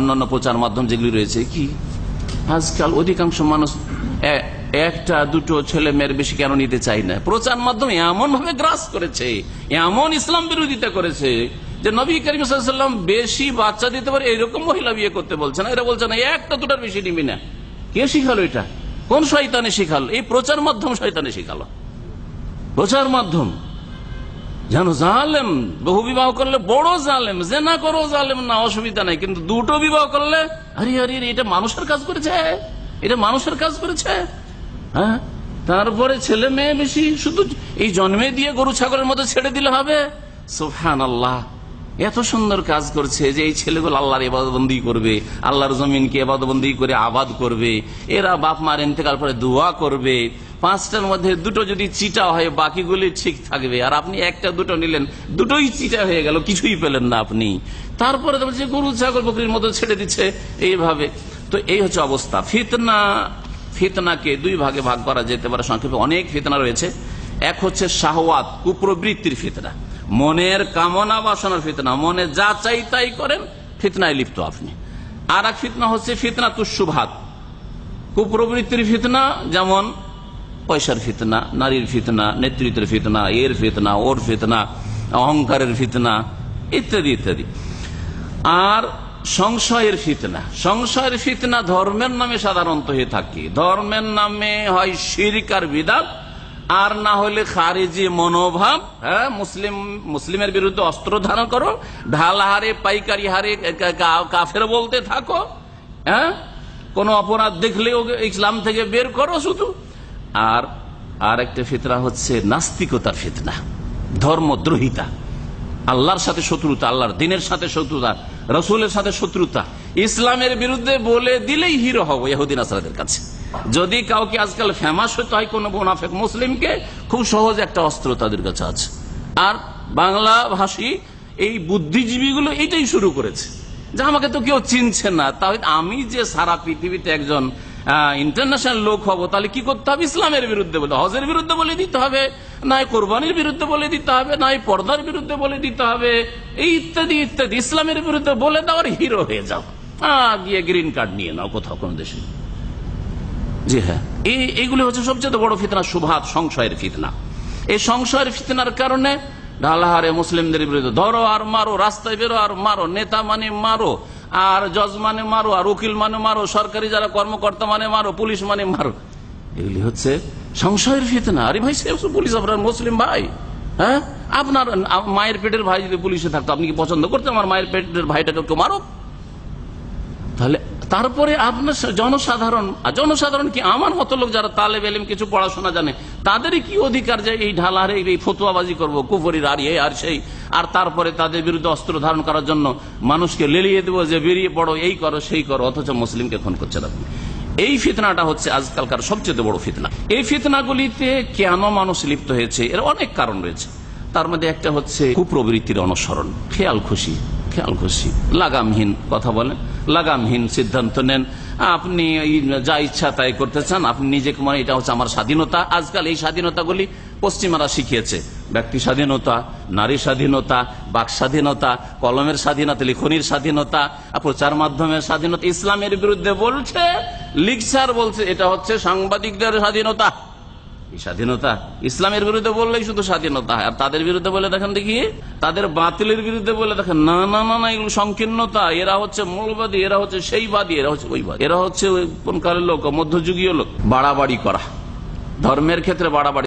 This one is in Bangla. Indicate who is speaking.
Speaker 1: অন্যান্য প্রচার মাধ্যম যেগুলি রয়েছে, কি? আজকাল অধিকাংশ মানুষ একটা, দুটো ছেলে মেয়ের বেশি কেন নিতে চাই না? প্রচার মাধ্যম এমন ভাবে গ্রাস করেছে, এমন ইসলাম বিরোধিতা করেছে যে নবী করিমসাল্লাম বেশি বাচ্চা দিতে পারে, এরকম মহিলা বিয়ে করতে বলছে না। এরা বলছে না, একটা দুটার বেশি নিবি না। কে শিখালো এটা? কোন শয়তানে শিখালো? এই প্রচার মাধ্যম শয়তানে শিখালো। প্রচার মাধ্যম। যেন জালেম বহু বিবাহ করলে বড় জালেম যে না করো জালেম না অসুবিধা নাই কিন্তু দুটো বিবাহ করলে আরে আরে, এটা মানুষের কাজ করেছে এটা মানুষের কাজ করেছে হ্যাঁ? তারপরে ছেলে মেয়ে বেশি শুধু এই জন্মে দিয়ে গরু ছাগলের মতো ছেড়ে দিলে হবে? সোফান আল্লাহ এত সুন্দর কাজ করছে যে এই ছেলেগুলো আল্লাহর এবাদবন্দি করবে আল্লাহর জমিনকে এবাদবন্দি করে আবাদ করবে এরা বাপ মার ইন্তেকাল পরে দোয়া করবে পাঁচটার মধ্যে দুটো যদি চিটা হয়, বাকিগুলি ঠিক থাকবে। আর আপনি একটা, দুটো নিলেন, দুটোই চিটা হয়ে গেল, কিছুই পেলেন না আপনি। তারপরে বলছে গরু, ছাগল, বকরির মতো ছেড়ে দিচ্ছে এইভাবে। তো এই হচ্ছে অবস্থা। ফিতনা, ফিতনাকে দুই ভাগে ভাগ করা যেতে পারে। সংক্ষেপে অনেক ফিতনা রয়েছে। এক হচ্ছে শাহওয়াত, কুপ্রবৃত্তির ফিতনা। মনের কামনা বাসনার ফিতনা। মনে যা চাই তাই করেন, ফিতনায় লিপ্ত আপনি। আর এক ফিতনা হচ্ছে ফিতনা তুসুভাত কুপ্রবৃত্তির ফিতনা, যেমন পয়সার ফিতনা, নারীর ফিতনা, নেতৃত্বের ফিতনা, এর ফিতনা, ওর ফিতনা, অহংকারের ফিতনা, ইত্যাদি ইত্যাদি। আর সংশয়ের ফিতনা। সংশয়ের ফিতনা ধর্মের নামে সাধারণত হয়ে থাকে। ধর্মের নামে হয় শিরিকার বিদাত, আর না হলে খারিজি মনোভাব। হ্যাঁ মুসলিম, মুসলিমের বিরুদ্ধে অস্ত্র ধারণ করো, ঢাল হারে, পাইকারি হারে কাফের বলতে থাকো। হ্যাঁ কোন অপরাধ দেখলেও ইসলাম থেকে বের করো শুধু। আর আর একটা ফিতনা হচ্ছে নাস্তিকতার ফিতনা, ধর্মদ্রোহিতা। আল্লাহর সাথে শত্রুতা, আল্লাহর দিনের সাথে শত্রুতা, রসুলের সাথে শত্রুতা। ইসলামের বিরুদ্ধে বলে দিলেই হিরো হব ইহুদিন আসাদের কাছে। যদি কাউকে আজকাল ফেমাস হতে হয় কোন মুনাফেক মুসলিমকে, খুব সহজ একটা অস্ত্র তাদের কাছে আছে। আর বাংলা ভাষী এই বুদ্ধিজীবীগুলো এইটাই শুরু করেছে। যে আমাকে তো কেউ চিনছে না। তাহলে আমি যে সারা পৃথিবীতে একজন ইন্টারন্যাশনাল লোক হব, তাহলে কি করতে হবে? ইসলামের বিরুদ্ধে বলে, হজের বিরুদ্ধে বলে দিতে হবে নয় কোরবানির বিরুদ্ধে বলে দিতে হবে নয় পর্দার বিরুদ্ধে বলে দিতে হবে, এই ইত্যাদি ইত্যাদি। ইসলামের বিরুদ্ধে বলে দেওয়ার হিরো হয়ে যাও। গিয়ে গ্রিন কার্ড নিয়ে নাও কোথাও কোন দেশে। জি হ্যাঁ। এই, এইগুলি হচ্ছে সবচেয়ে বড় ফিতনা, সুভাত, সংশয়ের ফিতনা। এই সংশয়ের ফিতনার কারণে ঢালাহারে মুসলিমদের বিরুদ্ধে ধরো আর মারো, রাস্তায় বেরো আর মারো, নেতা মানে মারো। আর জজ মানে মারো, আর উকিল মানে মারো, সরকারি যারা কর্মকর্তা মানে মারো, পুলিশ মানে মারো। এগুলি হচ্ছে সংশয়ের ফিতনা। আরে ভাই, সে পুলিশ, আপনার মুসলিম ভাই হ্যাঁ? আপনার মায়ের পেটের ভাই যদি পুলিশে থাকতো, আপনি কি পছন্দ করতেন আমার মায়ের পেটের ভাইটাকে কেউ মারো তাহলে তারপরে আপনার জনসাধারণ জনসাধারণ কি আমার মতো লোক যারা তালেব এলিম কিছু পড়াশোনা জানে, তাদেরই কি অধিকার যে এই ঢালারে এই ফতুয়াবাজি করব, কুফরির আর এই আর সেই আর তারপরে তাদের বিরুদ্ধে অস্ত্র ধারণ করার জন্য মানুষকে লেলিয়ে দেবো, যে বেরিয়ে পড়ো, এই করো, সেই করো, অথচ মুসলিমকে খুন করছে না এই ফিতনাটা হচ্ছে আজকালকার সবচেয়ে বড় ফিতনা। এই ফিতনাগুলিতে কেন মানুষ লিপ্ত হয়েছে? এর অনেক কারণ রয়েছে। তার মধ্যে একটা হচ্ছে কুপ্রবৃত্তির অনুসরণ, খেয়াল খুশি। খেয়াল খুশি লাগামহীন কথা বলেন, লাগামহীন সিদ্ধান্ত নেন। আপনি যা ইচ্ছা তাই করতে চান, আপনি নিজেকে মনে এটা হচ্ছে আমার স্বাধীনতা। আজকাল এই স্বাধীনতাগুলি পশ্চিমারা শিখিয়েছে। ব্যক্তি স্বাধীনতা, নারী স্বাধীনতা, বাক স্বাধীনতা, কলমের স্বাধীনতা, লিখনির স্বাধীনতা, প্রচার মাধ্যমের স্বাধীনতা, ইসলামের বিরুদ্ধে বলছে লিখসার বলছে, এটা হচ্ছে সাংবাদিকদের স্বাধীনতা। স্বাধীনতা ইসলামের বিরুদ্ধে বললেই শুধু স্বাধীনতা আর তাদের বিরুদ্ধে বলে দেখেন দেখি, তাদের বাতিলের বিরুদ্ধে বলে দেখেন, না না না না, এগুলো সংকীর্ণতা, এরা হচ্ছে মূলবাদী, এরা হচ্ছে সেই বাদী, এরা হচ্ছে ওইবাদী এরা হচ্ছে কোন কালের লোক, মধ্যযুগীয় লোক। বাড়াবাড়ি করা। ধর্মের ক্ষেত্রে বাড়াবাড়ি